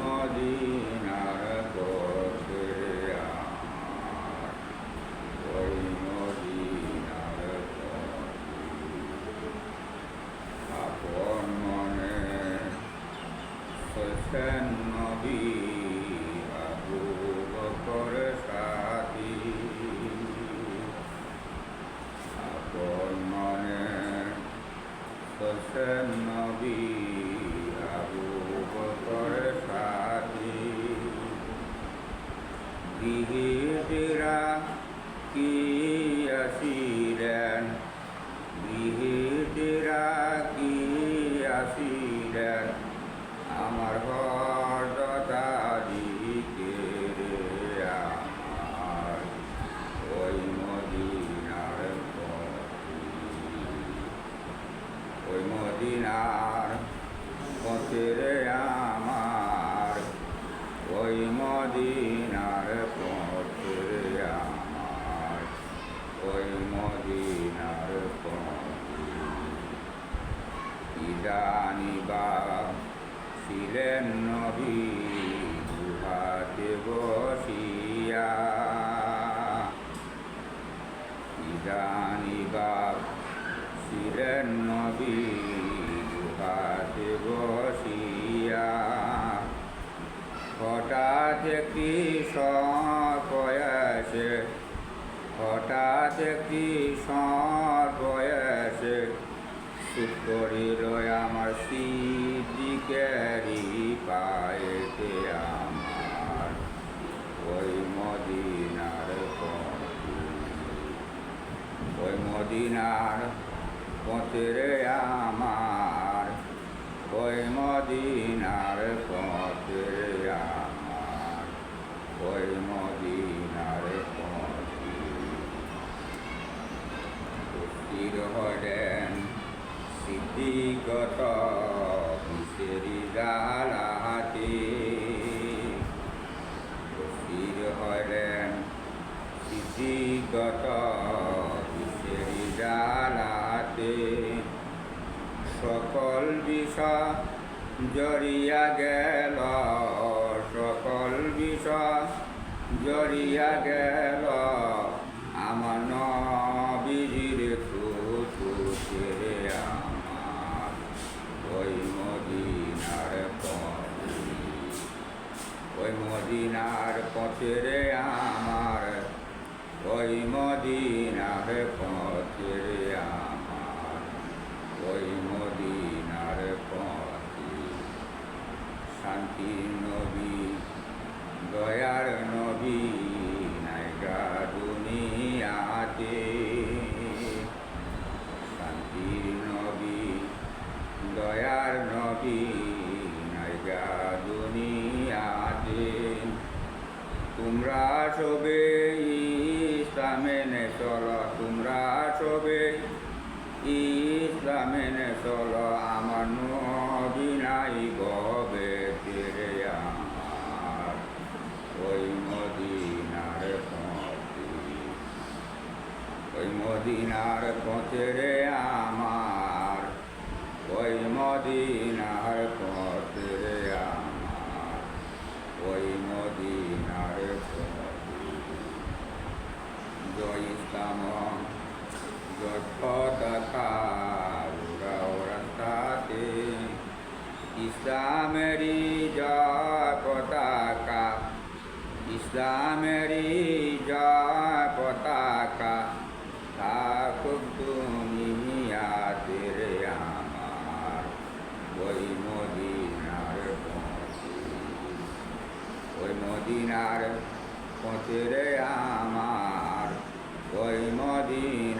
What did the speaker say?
মদিনার পথের ওই মদিনার আপন মনে হোসেন নবী আবু বকর সাথী। আপন মনে নবী বকর সাথী গৃহীরা কি আসিলেন গৃহীরা কি আসিলেন আমার হরদাদিকে রে আমার ওই মদিনার পথে ওই মদিনার পথে রে আমার ওই ছিলেন নবী ইদানিবা ছিলেন নবী গুহাতে বসিয়া হঠাৎ একটি সপয়াসে হঠাৎ একটি সপয়াসে সুখ করিল আমার সিদ্দিকেরই পায়েতে আমার। ওই মদিনার ওই মদিনার পথে রে আমার, ওই মদিনার পথে রে আমার পথে স্থির হলেন সিদ্ধিগত হুসেরি জালাহাতে স্থির হলেন সিদ্ধিগত হুসেরি জালাতে সকল বিষয় জড়িয়া গেল সকল বিষয়। জড়িয়া গেল আমার নবীর আমার। ওই মদিনার ওই মদিনার পথে রে আমার। ওই মদিনার পথে রে আমার ওই মদিনার পথে শান্তি নবী দয়ার নবী নাইগা দুনিয়াতে শান্তির নবী নবী নাইগা দুনিয়াতে তোমরা সবে ইসলামেনে চল তোমরা সবে ইসলামেনে চল আমার নবী নাই গবে তেরে আমার। ওই মদিনার পথে ওই মদিনার পথে রে আমার। ওই মদিনার পথে রে আমার ওই মদিনার পথে জয় ইসলাম জয় পতাকা উড়াও রাস্তাতে ইসলামেরই জয় পতাকা ইসলামেরই জয় পতাকা থাকুক দুনিয়াতে রে আমার ওই মদিনার ওই মদিনার পথে আমার মদিনার